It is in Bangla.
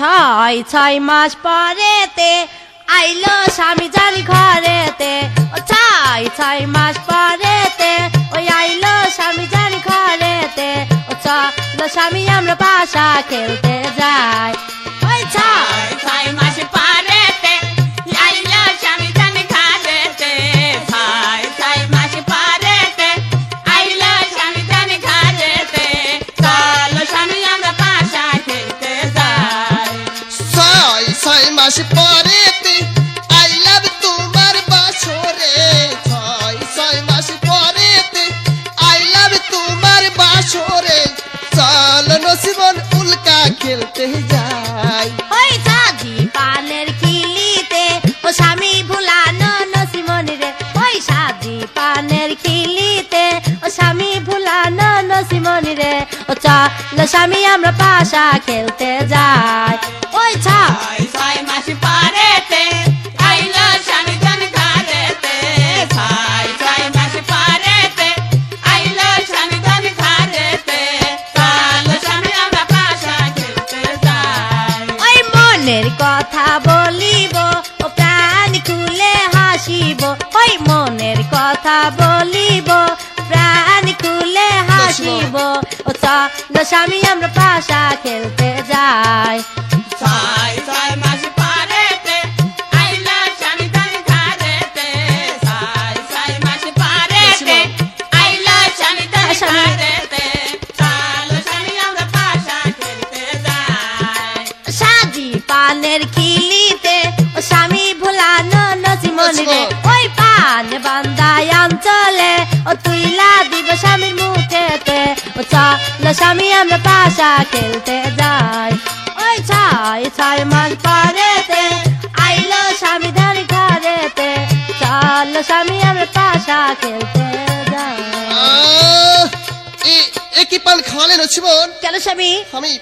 ছয় ছয় মাস পরেতে আইলো স্বামী জানি ঘরেতে। ও ছয় ছয় মাস পরেতে ওই আইলো স্বামী জানি ঘরেতে। ও চলো স্বামী, আমরা পাশা খেলতে যাই। মাস পরেতে আই ছয় ছয় মাস পরেতে আই লাভ তোমার বাসরে। চল নসিবন উল্কা খেলতে যাই। ওই সাজি পানের খিলিতে ও স্বামী ভুলানো নসিমনি রে। ওই সাজি পানের খিলিতে ও স্বামী ভুলানো নসিমনি রে। ও চলো স্বামী, আমরা পাশা খেলতে যাই। কথা বলিব ও প্রাণ খুলে হাসিব ওই মনের কথা বলিব প্রাণ খুলে হাসিব। ও চলো স্বামী আমরা পাশা পানের খিলিতে ও স্বামী ভুলানো নসিমনি রে। ওই পান বান্দায় অঞ্চলে ও তুইলা দিব স্বামীর মুখেতে। ও চলো স্বামী আমরা পাশা খেলতে যাই। ওই ছয় ছয় মাস পরেতে আইলো স্বামী ধারি ঘরেতে। চলো স্বামী আমরা পাশা খেলতে যাই। এ কি পান খাওয়ালে নসিবন কেন স্বামী? আমি